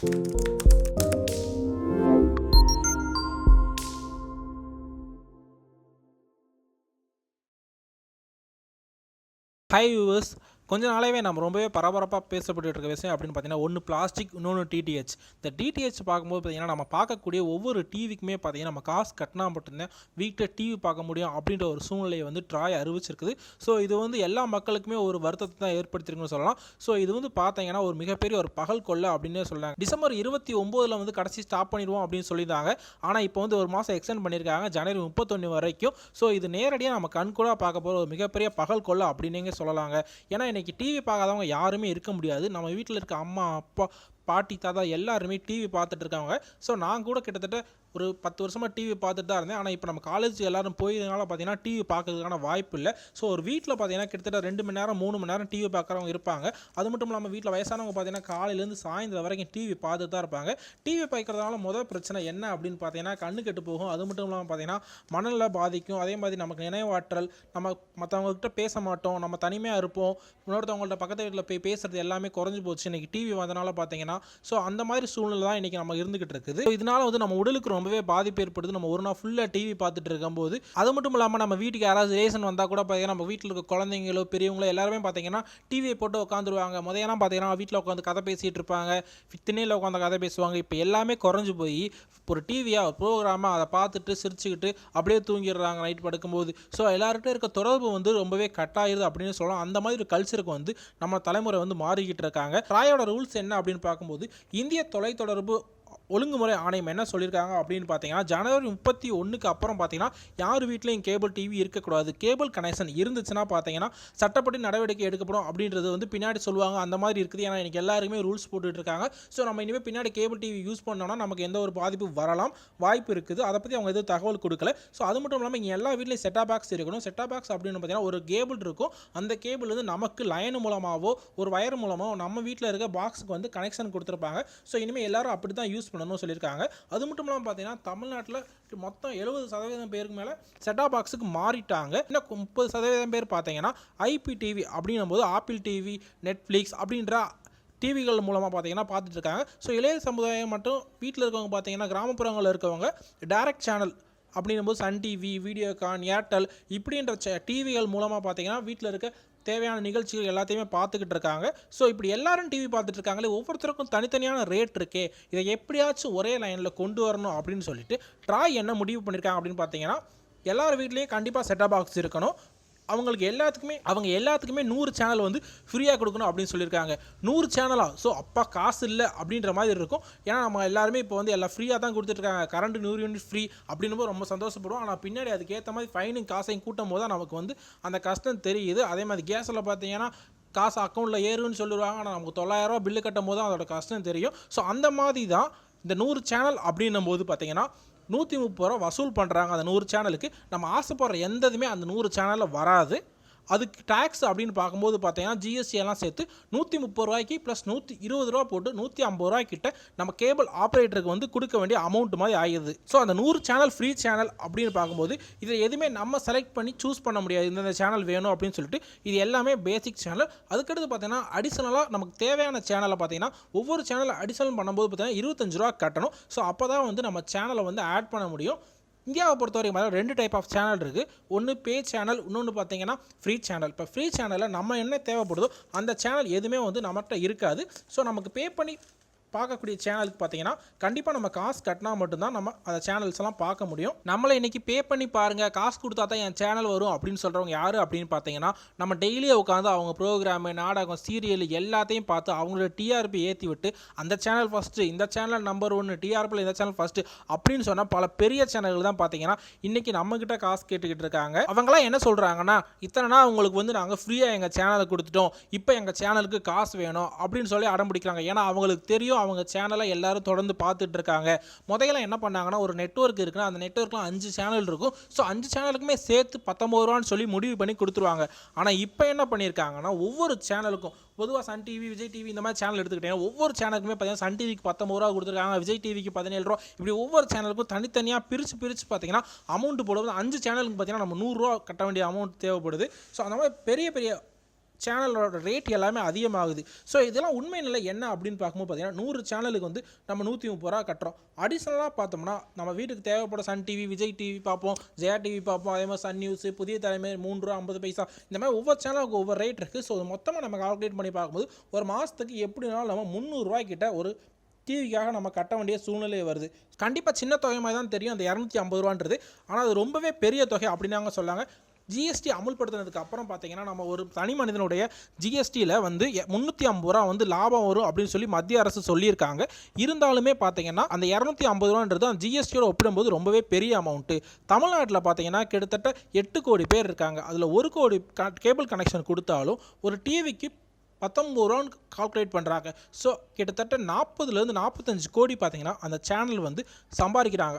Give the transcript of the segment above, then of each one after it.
Hi viewers, கொஞ்ச நாளாவே நம்ம ரொம்பவே பரபரப்பாக பேசப்பட்டு இருக்க விஷயம் அப்படின்னு பார்த்தீங்கன்னா ஒன்று பிளாஸ்டிக் இன்னொன்று டிடிஹெச் இந்த டிடிஹெச் பார்க்கும்போது பார்த்தீங்கன்னா நம்ம பார்க்கக்கூடிய ஒவ்வொரு டிவிக்குமே பார்த்தீங்கன்னா நம்ம காசு கட்டினா மட்டும்தான் வீட்டில் டிவி பார்க்க முடியும் அப்படின்ற ஒரு சூழ்நிலையை வந்து ட்ராய் அறிவிச்சிருக்குது. ஸோ இது வந்து எல்லா மக்களுக்குமே ஒரு வருத்தத்தை தான் ஏற்படுத்திருக்குன்னு சொல்லலாம். ஸோ இது வந்து பார்த்தீங்கன்னா ஒரு மிகப்பெரிய ஒரு பகல் கொள்ளை அப்படின்னே சொல்லலாம் டிசம்பர் இருபத்தி ஒம்போதில் வந்து கடைசி ஸ்டாப் பண்ணிடுவோம் அப்படின்னு சொல்லியிருந்தாங்க. ஆனால் இப்போ வந்து ஒரு மாதம் எக்ஸ்டெண்ட் பண்ணியிருக்காங்க ஜனவரி முப்பத்தொன்று வரைக்கும். ஸோ இது நேரடியாக நம்ம கண்கூடாக பார்க்க போகிற ஒரு மிகப்பெரிய பகல் கொள்ளை அப்படின்னே சொல்லலாங்க. ஏன்னா இன்னைக்கு டிவி பார்க்காதவங்க யாருமே இருக்க முடியாது. நம்ம வீட்டில் இருக்க அம்மா அப்பா பாட்டி தாத்தா எல்லாருமே டிவி பார்த்துட்டு இருக்காங்க. ஸோ நான் கூட கிட்டத்தட்ட ஒரு பத்து வருஷமாக டிவி பார்த்துட்டு தான் இருந்தேன். ஆனால் இப்போ நம்ம காலேஜ் எல்லாரும் போயிருந்தனால பார்த்தீங்கன்னா டிவி பார்க்கறதுக்கான வாய்ப்பு இல்லை. ஸோ ஒரு வீட்டில் பார்த்தீங்கன்னா கிட்டத்தட்ட ரெண்டு மணி நேரம் மூணு மணி நேரம் டிவி பார்க்குறவங்க இருப்பாங்க. அது மட்டும் இல்லாமல் வீட்டில் வயசானவங்க பார்த்தீங்கன்னா காலையிலேருந்து சாயந்தரம் வரைக்கும் டிவி பார்த்துட்டு தான் இருப்பாங்க. டிவி பார்க்கறதுனால முதல் பிரச்சனை என்ன அப்படின்னு பார்த்தீங்கன்னா கண்ணு கெட்டு போகும். அது மட்டும் இல்லாமல் பார்த்தீங்கன்னா மனநிலை பாதிக்கும். அதே மாதிரி நமக்கு நினைவாற்றல் நம்ம மற்றவங்கக்கிட்ட பேச மாட்டோம். நம்ம தனிமையாக இருப்போம். இன்னொருத்தவங்கள்ட்ட பக்கத்து வீட்டில் போய் பேசுறது எல்லாமே குறைஞ்சி போச்சு. இன்னைக்கு டிவி வந்தனால பார்த்தீங்கன்னா ஸோ அந்த மாதிரி சூழ்நிலை தான் இன்றைக்கி நம்ம இருந்துகிட்டு இருக்குது. இதனால வந்து நம்ம உடலுக்கு ரொம்பவே பாதிப்பு ஏற்படுது. நம்ம ஒரு நாள் ஃபுல்லாக டிவி பார்த்துட்டு இருக்கும்போது அது மட்டும் இல்லாமல் நம்ம வீட்டுக்கு யாராவது ரிலேஷன் வந்தால் கூட பார்த்தீங்கன்னா நம்ம வீட்டில் இருக்க குழந்தைங்களோ பெரியவங்களோ எல்லாருமே பார்த்தீங்கன்னா டிவியை போட்டு உட்காந்துருவாங்க முதையெல்லாம் பார்த்தீங்கன்னா வீட்டில் உட்காந்து கதை பேசிகிட்டு இருப்பாங்க. திண்ணையில் உட்காந்து கதை பேசுவாங்க. இப்போ எல்லாமே குறைஞ்சி போய் ஒரு டிவியாக ப்ரோக்ராமாக அதை பார்த்துட்டு சிரிச்சுக்கிட்டு அப்படியே தூங்கிடுறாங்க நைட் படுக்கும்போது. ஸோ எல்லார்கிட்ட இருக்க தொடர்பு வந்து ரொம்பவே கட்டாயிருது அப்படின்னு சொல்லலாம். அந்த மாதிரி ஒரு கல்ச்சருக்கு வந்து நம்ம தலைமுறை வந்து மாறிக்கிட்டு இருக்காங்க. ராயோட ரூல்ஸ் என்ன அப்படின்னு பார்க்கும்போது இந்திய தொலைத்தொடர்பு ஒழுங்குமுறை ஆணையம் என்ன சொல்லியிருக்காங்க அப்படின்னு பார்த்தீங்கன்னா ஜனவரி முப்பத்தி ஒன்றுக்கு அப்புறம் பார்த்தீங்கன்னா யார் வீட்லேயும் கேபிள் டிவி இருக்கக்கூடாது. கேபிள் கனெக்ஷன் இருந்துச்சுன்னா பார்த்தீங்கன்னா சட்டப்படி நடவடிக்கை எடுக்கப்படும் அப்படின்றது வந்து பின்னாடி சொல்லுவாங்க. அந்த மாதிரி இருக்குது. ஏன்னா எனக்கு எல்லாருமே ரூல்ஸ் போட்டுட்டு இருக்காங்க. ஸோ நம்ம இனிமேல் பின்னாடி கேபிள் டிவி யூஸ் பண்ணோம்னா நமக்கு எந்த ஒரு பாதிப்பு வரலாம் வாய்ப்பு இருக்குது. அதை பற்றி அவங்க எதுவும் தகவல் கொடுக்கல. ஸோ அது மட்டும் இல்லாமல் இங்கே எல்லா வீட்லேயும் செட்டா பாக்ஸ் இருக்கணும். செட்டா பாக்ஸ் அப்படின்னு பார்த்தீங்கன்னா ஒரு கேபிள் இருக்கும். அந்த கேபிள் வந்து நமக்கு லைன் மூலமாகவோ ஒரு வயர் மூலமாகவோ நம்ம வீட்டில் இருக்க பாக்ஸுக்கு வந்து கனெக்ஷன் கொடுத்துருப்பாங்க. ஸோ இனிமேல் எல்லாரும் அப்படி தான் யூஸ் பண்ணணும்னு சொல்லியிருக்காங்க. அது மட்டும் இல்லாமல் பார்த்தீங்கன்னா தமிழ்நாட்டில் மொத்தம் எழுபது சதவீதம் பேருக்கு மேலே செட்டா பாக்ஸுக்கு மாறிட்டாங்க. இன்னும் முப்பது சதவீதம் பேர் பார்த்தீங்கன்னா ஐபி டிவி அப்படின்னும் போது ஆப்பிள் டிவி நெட்ஃப்ளிக்ஸ் அப்படின்ற டிவிகள் மூலமாக பார்த்தீங்கன்னா பார்த்துட்டு இருக்காங்க ஸோ இளைய சமுதாயம் மட்டும் வீட்டில் இருக்கவங்க பார்த்தீங்கன்னா கிராமப்புறங்களில் இருக்கவங்க டைரக்ட் சேனல் அப்படின்னும் போது சன் டிவி வீடியோகான் ஏர்டெல் இப்படின்ற டிவிகள் மூலமாக பார்த்தீங்கன்னா வீட்டில் இருக்க தேவையான நிகழ்ச்சிகள் எல்லாத்தையுமே பார்த்துக்கிட்டு இருக்காங்க. ஸோ இப்படி எல்லாரும் டிவி பார்த்துட்டு இருக்காங்களே ஒவ்வொருத்தருக்கும் தனித்தனியான ரேட் இருக்கே. இதை எப்படியாச்சும் ஒரே லைனில் கொண்டு வரணும் அப்படின்னு சொல்லிட்டு ட்ராய் என்ன முடிவு பண்ணியிருக்காங்க அப்படின்னு பார்த்தீங்கன்னா எல்லார் வீட்லேயும் கண்டிப்பாக செட்டப் பாக்ஸ் இருக்கணும். அவங்களுக்கு எல்லாத்துக்குமே அவங்க எல்லாத்துக்குமே நூறு சேனல் வந்து ஃப்ரீயாக கொடுக்கணும் அப்படின்னு சொல்லியிருக்காங்க. நூறு சேனலாக ஸோ அப்பா காசு இல்லை அப்படின்ற மாதிரி இருக்கும். ஏன்னா நம்ம எல்லாருமே இப்போ வந்து எல்லாம் ஃப்ரீயாக தான் கொடுத்துட்ருக்காங்க. கரண்ட் நூறு யூனிட் ஃப்ரீ அப்படின்னும் போது ரொம்ப சந்தோஷப்படுவோம். ஆனால் பின்னாடி அதுக்கேற்ற மாதிரி ஃபைனும் காசையும் கூட்டும் போது தான் நமக்கு வந்து அந்த கஷ்டம் தெரியுது. அதே மாதிரி கேஸில் பார்த்தீங்கன்னா காசு அக்கௌண்ட்டில் ஏறுன்னு சொல்லிடுவாங்க. ஆனால் நமக்கு தொள்ளாயிரரூவா பில்லு கட்டும் போது அதோட கஷ்டம் தெரியும். ஸோ அந்த மாதிரி தான் இந்த நூறு சேனல் அப்படின்னும் போது பார்த்தீங்கன்னா நூற்றி முப்பது ரூபா வசூல் பண்ணுறாங்க அந்த நூறு சேனலுக்கு நம்ம ஆசைப்படுற எந்த இதுவுமே அந்த நூறு சேனலில் வராது. அதுக்கு டேக்ஸ் அப்படின்னு பார்க்கும்போது பார்த்தீங்கன்னா ஜிஎஸ்டி எல்லாம் சேர்த்து நூற்றி முப்பது ரூபாய்க்கு ப்ளஸ் நூற்றி இருபது ரூபா போட்டு நூற்றி ஐம்பது ரூபாய்க்கிட்ட நம்ம கேபிள் ஆப்ரேட்டருக்கு வந்து கொடுக்க வேண்டிய அமௌண்ட் மாதிரி ஆகிடுது ஸோ அந்த நூறு சேனல் ஃப்ரீ சேனல் அப்படின்னு பார்க்கும்போது இதில் எதுவுமே நம்ம செலக்ட் பண்ணி சூஸ் பண்ண முடியாது. இந்தந்த சேனல் வேணும் அப்படின்னு சொல்லிட்டு இது எல்லாமே பேசிக் சேனல் அதுக்கடுத்து பார்த்தீங்கன்னா அடிஷனலாக நமக்கு தேவையான சேனலை பார்த்தீங்கன்னா ஒவ்வொரு சேனல் அடிஷனல் பண்ணும்போது பார்த்தீங்கன்னா இருபத்தஞ்சு ரூபா கட்டணும். ஸோ அப்போ தான் வந்து நம்ம சேனலை வந்து ஆட் பண்ண முடியும். இந்தியாவை பொறுத்த வரைக்கும் பார்த்தா ரெண்டு டைப் ஆஃப் சேனல் இருக்குது ஒன்று பே சேனல் இன்னொன்று பார்த்தீங்கன்னா ஃப்ரீ சேனல் இப்போ ஃப்ரீ சேனலில் நம்ம என்ன தேவைப்படுதோ அந்த சேனல் எதுவுமே வந்து நம்மகிட்ட இருக்காது. ஸோ நமக்கு பே பண்ணி பார்க்கக்கூடிய சேனலுக்கு பார்த்தீங்கன்னா கண்டிப்பாக நம்ம காசு கட்டினா மட்டும்தான் நம்ம அந்த சேனல்ஸ் எல்லாம் பார்க்க முடியும். நம்மளை இன்னைக்கு பே பண்ணி பாருங்கள் காசு கொடுத்தா தான் என் சேனல் வரும் அப்படின்னு சொல்கிறவங்க யார் அப்படின்னு பார்த்தீங்கன்னா நம்ம டெய்லியே உட்காந்து அவங்க ப்ரோக்ராமு நாடகம் சீரியல் எல்லாத்தையும் பார்த்து அவங்களோட டிஆர்பி ஏற்றி விட்டு அந்த சேனல் ஃபஸ்ட்டு இந்த சேனல் நம்பர் ஒன்று டிஆர்பியில் இந்த சேனல் ஃபஸ்ட்டு அப்படின்னு சொன்னால் பல பெரிய சேனல்கள் தான் பார்த்தீங்கன்னா இன்றைக்கி நம்மக்கிட்ட காசு கேட்டுக்கிட்டு இருக்காங்க. அவங்களாம் என்ன சொல்கிறாங்கன்னா இத்தனை நாள் அவங்களுக்கு வந்து நாங்கள் ஃப்ரீயாக எங்கள் சேனலை கொடுத்துட்டோம். இப்போ எங்கள் சேனலுக்கு காசு வேணும் அப்படின்னு சொல்லி அடம் பிடிக்கிறாங்க. ஏன்னா அவங்களுக்கு தெரியும் அவங்க சேனலை எல்லாரும் தொடர்ந்து பார்த்துட்டு இருக்காங்க முதல்ல என்ன பண்ணாங்கன்னா ஒரு நெட்வொர்க் இருக்குன்னா அந்த நெட்ஒர்க்கில் அஞ்சு சேனல் இருக்கும். ஸோ அஞ்சு சேனலுக்குமே சேர்த்து பத்தொம்பது ரூபான்னு சொல்லி முடிவு பண்ணி கொடுத்துருவாங்க. ஆனால் இப்போ என்ன பண்ணியிருக்காங்கன்னா ஒவ்வொரு சேனலுக்கும் பொதுவாக சன் டிவி விஜய் டிவி இந்த மாதிரி சேனல் எடுத்துக்கிட்டீங்கன்னா ஒவ்வொரு சேனலுக்குமே பார்த்தீங்கன்னா சன் டிவிக்கு பத்தொம்பது ரூபா கொடுத்துருக்காங்க விஜய் டிவிக்கு பதினேழு ரூபா. இப்படி ஒவ்வொரு சேனலுக்கும் தனித்தனியாக பிரித்து பிரித்து பார்த்தீங்கன்னா அமௌண்ட் போடுவது அஞ்சு சேனலுக்கு பார்த்தீங்கன்னா நம்ம நூறுரூவா கட்ட வேண்டிய அமௌண்ட் தேவைப்படுது. ஸோ அந்த மாதிரி பெரிய பெரிய சேனலோட ரேட் எல்லாமே அதிகமாகுது. ஸோ இதெல்லாம் உண்மை நிலை என்ன அப்படின்னு பார்க்கும்போது பார்த்தீங்கன்னா நூறு சேனலுக்கு வந்து நம்ம நூற்றி முப்பது ரூபா கட்டுறோம். அடிஷ்னலாக பார்த்தோம்னா நம்ம வீட்டுக்கு தேவைப்பட சன் டிவி விஜய் டிவி பார்ப்போம் ஜெயா டிவி பார்ப்போம் அதே மாதிரி சன் நியூஸ் புதிய தலைமை மூன்று ரூபா ஐம்பது பைசா இந்த மாதிரி ஒவ்வொரு சேனலுக்கு ஒவ்வொரு ரேட் இருக்குது ஸோ மொத்தமாக நம்ம கால்குலேட் பண்ணி பார்க்கும்போது ஒரு மாதத்துக்கு எப்படினாலும் நம்ம முந்நூறுரூவாய்க்கிட்ட ஒரு டிவிக்காக நம்ம கட்ட வேண்டிய சூழ்நிலை வருது. கண்டிப்பாக சின்ன தொகை மாதிரி தான் தெரியும். அந்த இரநூத்தி ஐம்பது ரூபான்றது. ஆனால் அது ரொம்பவே பெரிய தொகை அப்படின்னாங்க சொல்லாங்க. ஜிஎஸ்டி அமுல்படுத்தினதுக்கு அப்புறம் பார்த்தீங்கன்னா நம்ம ஒரு தனி மனிதனுடைய ஜிஎஸ்டியில் வந்து முந்நூற்றி ஐம்பது ரூபா வந்து லாபம் வரும் அப்படின்னு சொல்லி மத்திய அரசு சொல்லியிருக்காங்க. இருந்தாலுமே பார்த்தீங்கன்னா அந்த இரநூத்தி ஐம்பது ரூபான்றது அந்த ஜிஎஸ்டியோட ஒப்பிடும்போது ரொம்பவே பெரிய அமௌண்ட்டு தமிழ்நாட்டில் பார்த்தீங்கன்னா கிட்டத்தட்ட எட்டு கோடி பேர் இருக்காங்க. அதில் ஒரு கோடி கேபிள் கனெக்ஷன் கொடுத்தாலும் ஒரு டிவிக்கு பத்தொம்பது ரூபான்னு கால்குலேட் பண்ணுறாங்க ஸோ கிட்டத்தட்ட நாற்பதுலேருந்து நாற்பத்தஞ்சு கோடி பார்த்தீங்கன்னா அந்த சேனல் வந்து சம்பாதிக்கிறாங்க.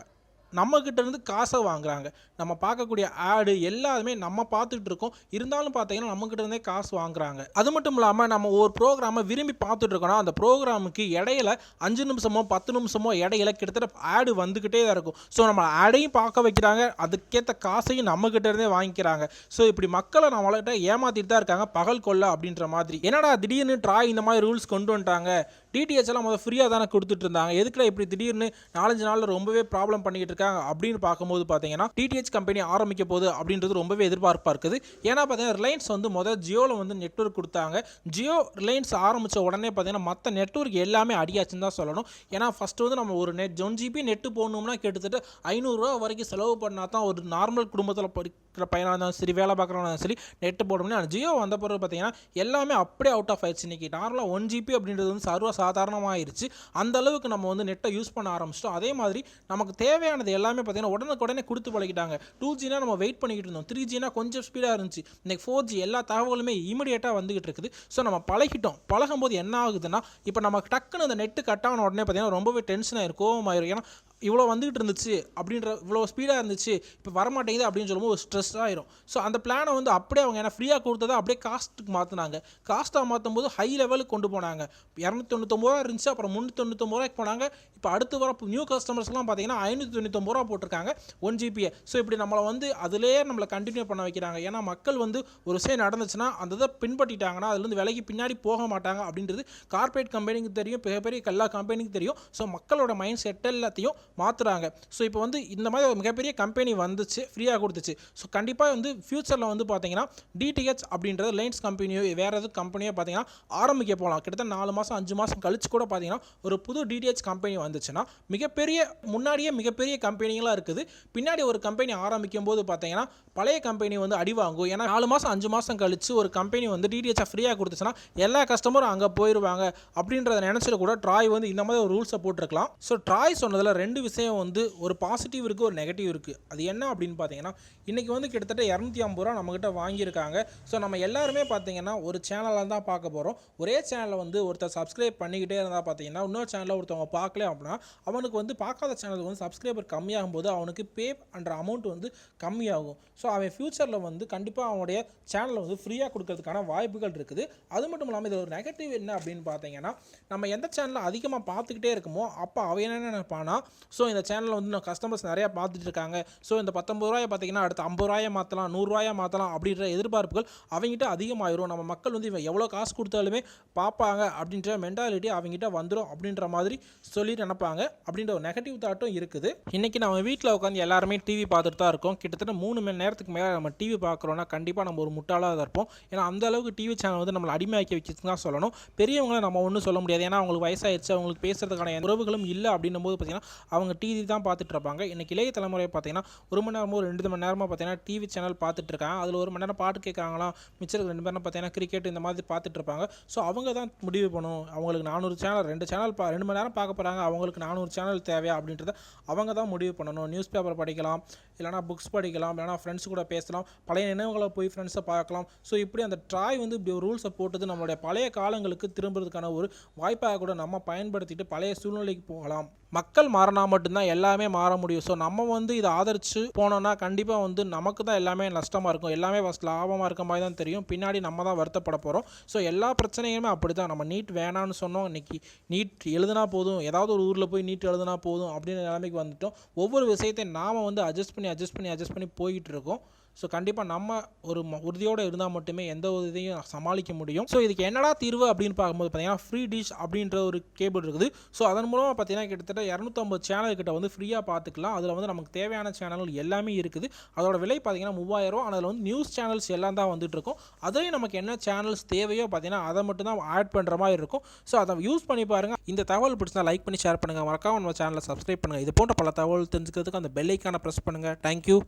நம்மக்கிட்ட இருந்து காசை வாங்குறாங்க. நம்ம பார்க்கக்கூடிய ஆடு எல்லாமே நம்ம பார்த்துட்டு இருக்கோம் இருந்தாலும் பார்த்தீங்கன்னா நம்மக்கிட்ட இருந்தே காசு வாங்குறாங்க. அது மட்டும் இல்லாமல் நம்ம ஒரு ப்ரோக்ராமை விரும்பி பார்த்துட்டு இருக்கோம்னா அந்த ப்ரோக்ராமுக்கு இடையில அஞ்சு நிமிஷமோ பத்து நிமிஷமோ இடையில கிட்டத்தட்ட ஆடு வந்துக்கிட்டே தான் இருக்கும். ஸோ நம்ம ஆடையும் பார்க்க வைக்கிறாங்க. அதுக்கேற்ற காசையும் நம்மக்கிட்ட இருந்தே வாங்கிக்கிறாங்க. ஸோ இப்படி மக்களை நம்மள்கிட்ட ஏமாத்திட்டு தான் இருக்காங்க. பகல் கொள்ள அப்படின்ற மாதிரி. என்னடா திடீர்னு ட்ராய் இந்த மாதிரி ரூல்ஸ் கொண்டு வந்துட்டாங்க. டிடிஹெச் எல்லாம் முதல் ஃப்ரீயாக தானே கொடுத்துட்டு இருந்தாங்க. எதுக்குல இப்படி திடீர்னு நாலஞ்சு நாளில் ரொம்பவே ப்ராப்ளம் பண்ணிக்கிட்டு இருக்காங்க அப்படின்னு பார்க்கும்போது பார்த்தீங்கன்னா டிடிஹெச் கம்பெனி ஆரம்பிக்க போகுது அப்படின்றது ரொம்பவே எதிர்பார்ப்பாக இருக்குது. ஏன்னா பார்த்தீங்கன்னா ரிலையன்ஸ் வந்து முதல் ஜியோவில் வந்து நெட்ஒர்க் கொடுத்தாங்க. ஜியோ ரிலையன்ஸ் ஆரம்பித்த உடனே பார்த்தீங்கன்னா மற்ற நெட்ஒர்க் எல்லாமே அடியாச்சுன்னு தான் சொல்லணும். ஏன்னா ஃபஸ்ட்டு வந்து நம்ம ஒரு நெட் ஒன் ஜிபி நெட்டு போடணும்னா கிட்டத்தட்ட ஐநூறுரூவா வரைக்கும் செலவு பண்ணால் தான் ஒரு நார்மல் குடும்பத்தில் படிக்கிற பையனாக இருந்தாலும் சரி வேலை பார்க்குறவனாலும் சரி நெட்டு போடணும்னா ஜியோ வந்த பிறகு பார்த்தீங்கன்னா எல்லாமே அப்படியே அவுட் ஆஃப் ஆயிடுச்சு இன்றைக்கி நார்மலாக ஒன் ஜிபி அப்படின்றது வந்து சர்வ சாதாரணமாகிருச்சு அந்த அளவுக்கு நம்ம வந்து நெட்டை யூஸ் பண்ண ஆரம்பிச்சிட்டோம். அதே மாதிரி நமக்கு தேவையானது எல்லாமே பார்த்திங்கன்னா உடனுக்குடனே கொடுத்து பழகிட்டாங்க. டூ ஜினா நம்ம வெயிட் பண்ணிக்கிட்டு இருந்தோம். த்ரீ ஜினா கொஞ்சம் ஸ்பீடாக இருந்துச்சு. இன்றைக்கி ஃபோர் ஜி எல்லா தகவலுமே இமீடியட்டாக வந்துகிட்டு இருக்குது. ஸோ நம்ம பழகிட்டோம். பழகும்போது என்ன ஆகுதுன்னா இப்போ நமக்கு டக்குன்னு அந்த நெட்டு கட் ஆன உடனே பார்த்தீங்கன்னா ரொம்பவே டென்ஷன் ஆயிரும் கோவமாயிரும். ஏன்னா இவ்வளோ வந்துகிட்டு இருந்துச்சு அப்படின்ற இவ்வளோ ஸ்பீடாக இருந்துச்சு இப்போ வரமாட்டேங்குது அப்படின்னு சொல்லும்போது ஒரு ஸ்ட்ரெஸ் ஆயிரும். ஸோ அந்த பிளானை வந்து அப்படியே அவங்க ஏன்னா ஃப்ரீயாக கொடுத்ததை அப்படியே காஸ்ட்டுக்கு மாற்றினாங்க காஸ்ட்டாக மாற்றும் போது ஹை லெவலுக்கு கொண்டு போனாங்க. இரநூத்தி தொண்ணூத்தொம்பது ரூபா இருந்துச்சு அப்புறம் முந்நூற்றொண்ணூத்தொம்பது ரூபாய்க்கு போனாங்க. இப்போ அடுத்து வர நியூ கஸ்டமர்ஸ்லாம் பார்த்தீங்கன்னா ஐநூற்றி தொண்ணூத்தொம்பது ரூபா போட்டிருக்காங்க ஒன் ஜிபியை ஸோ இப்படி நம்மளை வந்து அதிலேயே நம்மளை கண்டினியூ பண்ண வைக்கிறாங்க. ஏன்னா மக்கள் வந்து ஒரு விஷயம் நடந்துச்சுன்னா அந்த இதை பின்பற்றிட்டாங்கன்னா அதுலேருந்து விலைக்கு பின்னாடி போக மாட்டாங்க அப்படின்றது கார்ப்பரேட் கம்பெனிக்கு தெரியும் பெரிய பெரிய எல்லா கம்பெனிக்கு தெரியும். ஸோ மக்களோட மைண்ட் செட் எல்லாத்தையும் மாற்றுறாங்க ஸோ இப்போ வந்து இந்த மாதிரி ஒரு மிகப்பெரிய கம்பெனி வந்துச்சு ஃப்ரீயாக கொடுத்துச்சு. ஸோ கண்டிப்பாக வந்து ஃப்யூச்சரில் வந்து பார்த்தீங்கன்னா டிடிஹெச் அப்படின்றது லைன்ஸ் கம்பெனியோ வேறு எதுவும் கம்பெனியோ பார்த்தீங்கன்னா ஆரம்பிக்க போகலாம் கிட்டத்தட்ட நாலு மாதம் அஞ்சு மாதம் கழிச்சு கூட பார்த்தீங்கன்னா ஒரு புது டிடிஹெச் கம்பெனி வந்துச்சுன்னா மிகப்பெரிய முன்னாடியே மிகப்பெரிய கம்பெனிகளாக இருக்குது. பின்னாடி ஒரு கம்பெனி ஆரம்பிக்கும் போது பார்த்தீங்கன்னா பழைய கம்பெனி வந்து அடி வாங்கும். ஏன்னா நாலு மாதம் அஞ்சு மாதம் கழிச்சு ஒரு கம்பெனி வந்து டிடிஹெச்சை ஃப்ரீயாக கொடுத்துச்சுன்னா எல்லா கஸ்டமரும் அங்கே போயிடுவாங்க அப்படின்றத நினச்சிட்டு கூட ட்ராய் வந்து இந்த மாதிரி ஒரு ரூல்ஸை போட்டிருக்கலாம். ஸோ ட்ராய் சொன்னதில் ரெண்டு விஷயம் வந்து ஒரு பாசிட்டிவ் இருக்குது ஒரு நெகட்டிவ் இருக்குது அது என்ன அப்படின்னு பார்த்தீங்கன்னா இன்றைக்கி வந்து கிட்டத்தட்ட இரநூத்தி ஐம்பது ரூபா நம்மக்கிட்ட வாங்கியிருக்காங்க. ஸோ நம்ம எல்லாருமே பார்த்தீங்கன்னா ஒரு சேனலில் தான் பார்க்க போகிறோம் ஒரே சேனலில் வந்து ஒருத்தர் சப்ஸ்கிரைப் பண்ணிக்கிட்டே இருந்தால் பார்த்தீங்கன்னா இன்னொரு சேனலில் ஒருத்தவங்க பார்க்கல அப்படின்னா அவனுக்கு வந்து பார்க்காத சேனலுக்கு வந்து சப்ஸ்கிரைபர் கம்மியாகும் போது அவனுக்கு பே பண்ணுற அமௌண்ட் வந்து கம்மியாகும். ஸோ அவன் ஃப்யூச்சரில் வந்து கண்டிப்பாக அவனுடைய சேனலை வந்து ஃப்ரீயாக கொடுக்கறதுக்கான வாய்ப்புகள் இருக்குது. அது மட்டும் இல்லாமல் இதில் ஒரு நெகட்டிவ் என்ன அப்படின்னு பார்த்தீங்கன்னா நம்ம எந்த சேனலில் அதிகமாக பார்த்துக்கிட்டே இருக்கமோ அப்போ அவன் என்ன நினைப்பானா ஸோ இந்த சேனலில் வந்து நான் கஸ்டமர்ஸ் நிறையா பார்த்துட்டு இருக்காங்க ஸோ இந்த பத்தொம்பது ரூபாயை பார்த்தீங்கன்னா அடுத்து ஐம்பது ரூபாயை மாற்றலாம் நூறுரூவாயை மாற்றலாம் அப்படின்ற எதிர்பார்ப்புகள் அவங்ககிட்ட அதிகமாயிரும். நம்ம மக்கள் வந்து இவன் எவ்வளோ காசு கொடுத்தாலுமே பார்ப்பாங்க அப்படின்ற மென்டாலிட்டி அவங்ககிட்ட வந்துடும் அப்படின்ற மாதிரி சொல்லி நினப்பாங்க. அப்படின்ற ஒரு நெகட்டிவ் தாட்டும் இருக்குது. இன்றைக்கி நம்ம வீட்டில் உட்காந்து எல்லாருமே டிவி பார்த்துட்டு தான் இருக்கோம். கிட்டத்தட்ட மூணு மணி நேரத்துக்கு மேலே நம்ம டிவி பார்க்குறோன்னா கண்டிப்பாக நம்ம ஒரு முட்டாளாக தான் இருப்போம். ஏன்னா அந்த அளவுக்கு டிவி சேனல் வந்து நம்மளை அடிமையாக்கி வச்சுட்டு தான் சொல்லணும். பெரியவங்களை நம்ம ஒன்றும் சொல்ல முடியாது. ஏன்னா அவங்களுக்கு வயசாகிடுச்சு அவங்களுக்கு பேசுகிறதுக்கான உறவுகளும் இல்லை அப்படின்னும் போது பார்த்தீங்கன்னா அவங்க டிவி தான் பார்த்துட்ருப்பாங்க. இன்றைக்கி இளைய தலைமுறை பார்த்தீங்கன்னா ஒரு மணி நேரமோ ரெண்டு மணி நேரமாக பார்த்தீங்கன்னா டிவி சேனல் பார்த்துட்ருக்காங்க. அதில் ஒரு மணி நேரம் பாட்டு கேட்குறாங்களாம். மிச்சம் ரெண்டு மணி நேரம் பார்த்தீங்கன்னா கிரிக்கெட் இந்த மாதிரி பார்த்துட்ருப்பாங்க. ஸோ அவங்க தான் முடிவு பண்ணணும். அவங்களுக்கு நானூறு சேனல் ரெண்டு சேனல் பா ரெண்டு மணி நேரம் பார்க்க போகிறாங்க அவங்களுக்கு நானூறு சேனல் தேவையா அப்படின்றத அவங்க தான் முடிவு பண்ணணும். நியூஸ் பேப்பர் படிக்கலாம் இல்லைனா புக்ஸ் படிக்கலாம் இல்லைனா ஃப்ரெண்ட்ஸ் கூட பேசலாம். பழைய நினைவுகளை போய் ஃப்ரெண்ட்ஸை பார்க்கலாம். ஸோ இப்படி அந்த ட்ராய் வந்து இப்படி ஒரு ரூல்ஸை போட்டது நம்மளுடைய பழைய காலங்களுக்கு திரும்புறதுக்கான ஒரு வாய்ப்பாக கூட நம்ம பயன்படுத்திட்டு பழைய சூழ்நிலைக்கு போகலாம். மக்கள் மாறினா மட்டும்தான் எல்லாமே மாற முடியும். ஸோ நம்ம வந்து இதை ஆதரித்து போனோம்னா கண்டிப்பாக வந்து நமக்கு தான் எல்லாமே நஷ்டமாக இருக்கும். எல்லாமே ஃபஸ்ட் லாபமாக இருக்க மாதிரி தான் தெரியும். பின்னாடி நம்ம தான் வருத்தப்பட போகிறோம் ஸோ எல்லா பிரச்சனையுமே அப்படி தான் நம்ம நீட் வேணான்னு சொன்னோம். இன்னைக்கு நீட் எழுதுனா போதும். ஏதாவது ஒரு ஊரில் போய் நீட் எழுதுனா போதும் அப்படின்ற நிலைமைக்கு வந்துட்டோம். ஒவ்வொரு விஷயத்தையும் நாம் வந்து அட்ஜஸ்ட் பண்ணி அட்ஜஸ்ட் பண்ணி அட்ஜஸ்ட் பண்ணி போயிட்டு இருக்கோம். ஸோ கண்டிப்பாக நம்ம ஒரு ம- உறுதியோடு இருந்தால் மட்டுமே எந்த ஒரு இதையும் சமாளிக்க முடியும். ஸோ இதுக்கு என்னடா தீர்வு அப்படின்னு பார்க்கும்போது பார்த்தீங்கன்னா ஃப்ரீ டிஷ் அப்படின்ற ஒரு கேபிள் இருக்குது. ஸோ அதன் மூலமாக பார்த்தீங்கன்னா கிட்டத்தட்ட இரநூத்தம்பது சேனல் கிட்ட வந்து ஃப்ரீயாக பார்த்துக்கலாம் அதில் வந்து நமக்கு தேவையான சேனல்கள் எல்லாமே இருக்குது. அதோட விலை பார்த்தீங்கன்னா மூவாயிரம் அதில் வந்து நியூஸ் சேனல்ஸ் எல்லாம் தான் வந்துட்டு இருக்கும். அதுலேயும் நமக்கு என்ன சேனல்ஸ் தேவையோ பார்த்தீங்கன்னா அதை மட்டும் தான் ஆட் பண்ணுற மாதிரி இருக்கும். ஸோ அதை யூஸ் பண்ணி பாருங்கள் இந்த தகவல் பிடிச்சா லைக் பண்ணி ஷேர் பண்ணுங்கள் மறக்காம நம்ம சேனலை சப்ஸ்கிரைப் பண்ணுங்கள் இது போன்ற பல தகவல் தெரிஞ்சுக்கிறதுக்கு அந்த பெல்லைக்கான ப்ரெஸ் பண்ணுங்கள் தேங்க்யூ